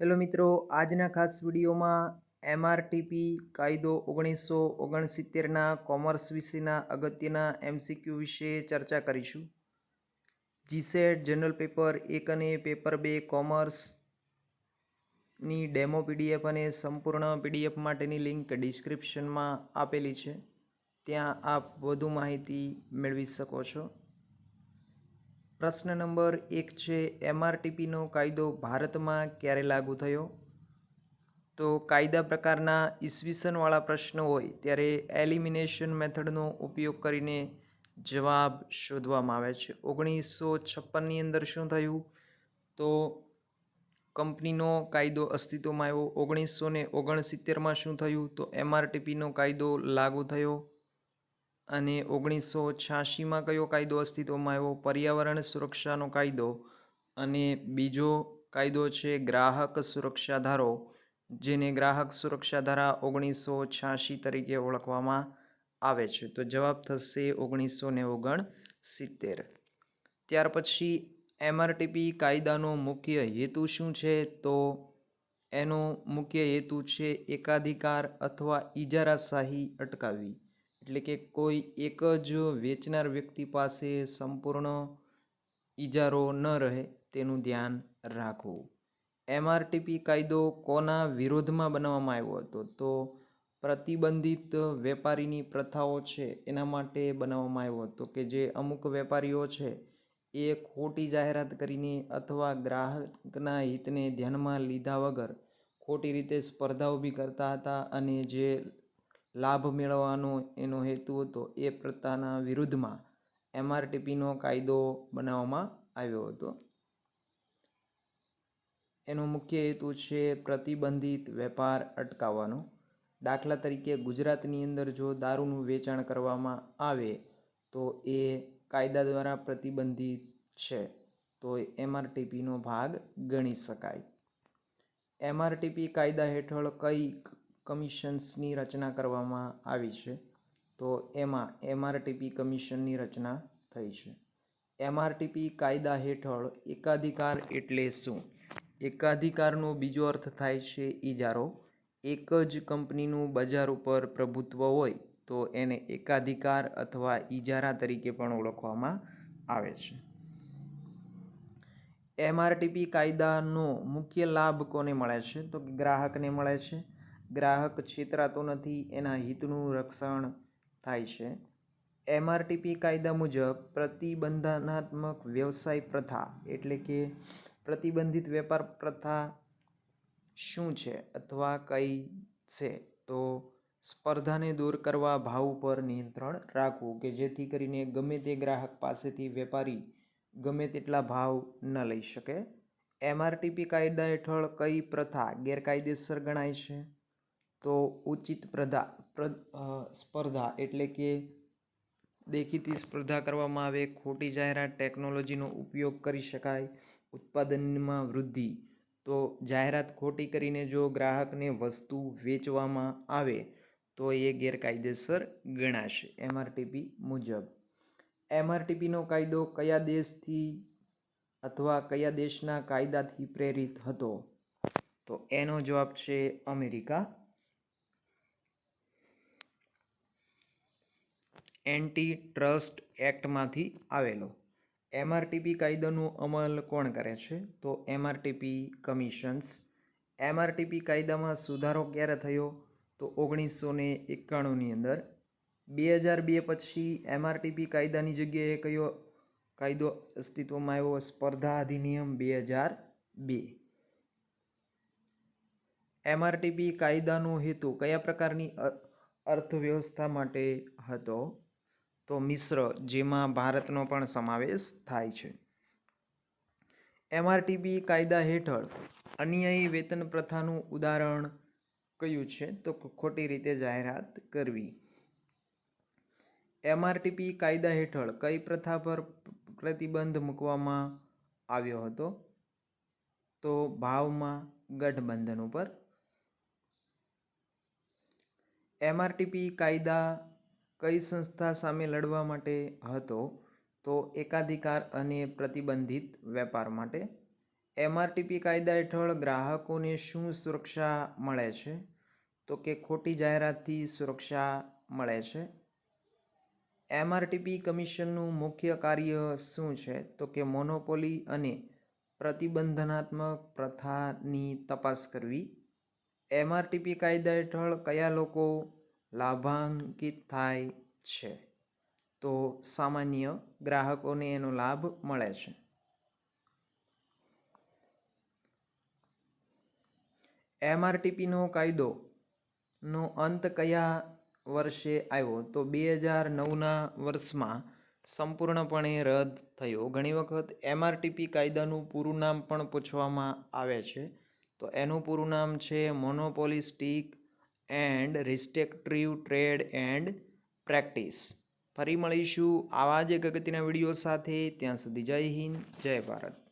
Hello મિત્રો, આજના ખાસ વિડીયોમાં એમઆરટીપી કાયદો ઓગણીસો ઓગણસિત્તેરના કોમર્સ વિશેના અગત્યના એમસીક્યુ વિશે ચર્ચા કરીશું. જીસેટ જનરલ પેપર એક અને પેપર બે કોમર્સની ડેમો પીડીએફ અને સંપૂર્ણ પીડીએફ માટેની લિંક ડિસ્ક્રિપ્શનમાં આપેલી છે. ત્યાં આપ વધુ માહિતી મેળવી શકો છો. પ્રશ્ન નંબર એક છે, એમઆરટીપીનો કાયદો ભારતમાં ક્યારે લાગુ થયો? તો કાયદા પ્રકારના ઈસવીસનવાળા પ્રશ્નો હોય ત્યારે એલિમિનેશન મેથડનો ઉપયોગ કરીને જવાબ શોધવામાં આવે છે. ઓગણીસો છપ્પનની અંદર શું થયું? તો કંપનીનો કાયદો અસ્તિત્વમાં આવ્યો. ઓગણીસો ને ઓગણસિત્તેરમાં શું થયું? તો એમઆરટીપીનો કાયદો લાગુ થયો. અને ઓગણીસો છ્યાસીમાં કયો કાયદો અસ્તિત્વમાં આવ્યો? પર્યાવરણ સુરક્ષાનો કાયદો અને બીજો કાયદો છે ગ્રાહક સુરક્ષા ધારો, જેને ગ્રાહક સુરક્ષા ધારા ઓગણીસો છ્યાસી તરીકે ઓળખવામાં આવે છે. તો જવાબ થશે ઓગણીસો ને ઓગણ સિત્તેર ત્યાર પછી એમઆરટીપી કાયદાનો મુખ્ય હેતુ શું છે? તો એનો મુખ્ય હેતુ છે એકાધિકાર અથવા ઇજારાશાહી અટકાવવી. એટલે કે કોઈ એક જ વેચનાર વ્યક્તિ પાસે સંપૂર્ણ ઇજારો ન રહે તેનું ધ્યાન રાખવું. એમઆરટીપી કાયદો કોના વિરોધમાં બનાવવામાં આવ્યો હતો? તો પ્રતિબંધિત વેપારીની પ્રથાઓ છે, એના માટે બનાવવામાં આવ્યો હતો કે જે અમુક વેપારીઓ છે, એ ખોટી જાહેરાત કરીને અથવા ગ્રાહકના હિતને ધ્યાનમાં લીધા વગર ખોટી રીતે સ્પર્ધા ઊભી કરતા હતા અને જે લાભ મેળવવાનો એનો હેતુ હતો એ પ્રથાના વિરુદ્ધમાં એમઆરટીપીનો કાયદો બનાવવામાં આવ્યો હતો. એનો મુખ્ય હેતુ છે પ્રતિબંધિત વેપાર અટકાવવાનો. દાખલા તરીકે ગુજરાતની અંદર જો દારૂનું વેચાણ કરવામાં આવે તો એ કાયદા દ્વારા પ્રતિબંધિત છે, તો એમઆરટીપીનો ભાગ ગણી શકાય. એમઆરટીપી કાયદા હેઠળ કઈ કમિશન્સની રચના કરવામાં આવી છે. તો એમાં એમઆરટીપી કમિશનની રચના થઈ છે. એમઆરટીપી કાયદા હેઠળ એકાધિકાર એટલે શું? એકાધિકારનો બીજો અર્થ થાય છે ઇજારો એક જ કંપનીનું બજાર ઉપર પ્રભુત્વ હોય તો એને એકાધિકાર અથવા ઇજારા તરીકે પણ ઓળખવામાં આવે છે. એમઆરટીપી કાયદાનો મુખ્ય લાભ કોને મળે છે? તો ગ્રાહકને મળે છે. ગ્રાહક છેતરાતો નથી, એના હિતનું રક્ષણ થાય છે. એમઆરટીપી કાયદા મુજબ પ્રતિબંધનાત્મક વ્યવસાય પ્રથા એટલે કે પ્રતિબંધિત વેપાર પ્રથા શું છે અથવા કઈ છે, તો સ્પર્ધાને દૂર કરવા ભાવ પર નિયંત્રણ રાખવું કે જેથી કરીને ગમે તે ગ્રાહક પાસેથી વેપારી ગમે તેટલા ભાવ ન લઈ શકે. એમઆરટીપી કાયદા હેઠળ કઈ પ્રથા ગેરકાયદેસર ગણાય છે? તો ઉચિત પ્રધા સ્પર્ધા એટલે કે દેખીતી સ્પર્ધા કરવામાં આવે, ખોટી જાહેરાત ટેકનોલોજીનો ઉપયોગ કરી શકાય, ઉત્પાદનમાં વૃદ્ધિ. તો જાહેરાત ખોટી કરીને જો ગ્રાહકને વસ્તુ વેચવામાં આવે, તો એ ગેરકાયદેસર ગણાશે. એમઆરટીપી મુજબ. એમઆરટીપીનો કાયદો કયા દેશથી અથવા કયા દેશના કાયદાથી પ્રેરિત હતો? તો એનો જવાબ છે અમેરિકા. એન્ટી ટ્રસ્ટ એક્ટમાંથી આવેલો. એમઆરટીપી કાયદાનો અમલ કોણ કરે છે? તો એમઆરટીપી કમિશન્સ એમઆરટીપી કાયદામાં સુધારો ક્યારે થયો? તો ઓગણીસો ને એકાણુંની અંદર. બે હજાર બે પછી એમઆરટીપી કાયદાની જગ્યાએ કયો કાયદો અસ્તિત્વમાં આવ્યો? સ્પર્ધા અધિનિયમ બે હજાર બે. એમઆરટીપી કાયદાનો હેતુ કયા પ્રકારની અર્થવ્યવસ્થા માટે હતો? તો મિશ્ર, જેમાં ભારતનો પણ સમાવેશ થાય છે. એમઆરટીપી કાયદા હેઠળ અન્યાયી વેતન પ્રથાનું ઉદાહરણ કયું છે? તો ખોટી રીતે જાહેરાત કરવી. એમઆરટીપી કાયદા હેઠળ કઈ પ્રથા પર પ્રતિબંધ મૂકવામાં આવ્યો હતો? તો ભાવમાં ગઠબંધન ઉપર. એમઆરટીપી કાયદા કઈ સંસ્થા સામે લડવા માટે હતો? તો એકાધિકાર અને પ્રતિબંધિત વેપાર માટે. એમઆરટીપી કાયદા હેઠળ ગ્રાહકોને શું સુરક્ષા મળે છે? તો કે ખોટી જાહેરાતથી સુરક્ષા મળે છે? એમઆરટીપી કમિશનનું મુખ્ય કાર્ય શું છે? તો કે મોનોપોલી અને પ્રતિબંધનાત્મક પ્રથાની તપાસ કરવી. એમઆરટીપી કાયદા હેઠળ કયા લોકો લાભાંકિત થાય છે, તો સામાન્ય ગ્રાહકોને એનો લાભ મળે છે. એમઆરટીપીનો કાયદોનો અંત કયા વર્ષે આવ્યો? તો બે હજાર નવના વર્ષમાં સંપૂર્ણપણે રદ થયો. ઘણી વખત એમઆરટીપી કાયદાનું પૂરું નામ પણ પૂછવામાં આવે છે. તો એનું પૂરું નામ છે monopolistic and restrictive trade and practice. ફરી મળીશું આવા જ એક અગત્યના વીડિયો સાથે. ત્યાં સુધી જય હિન્દ, જય ભારત.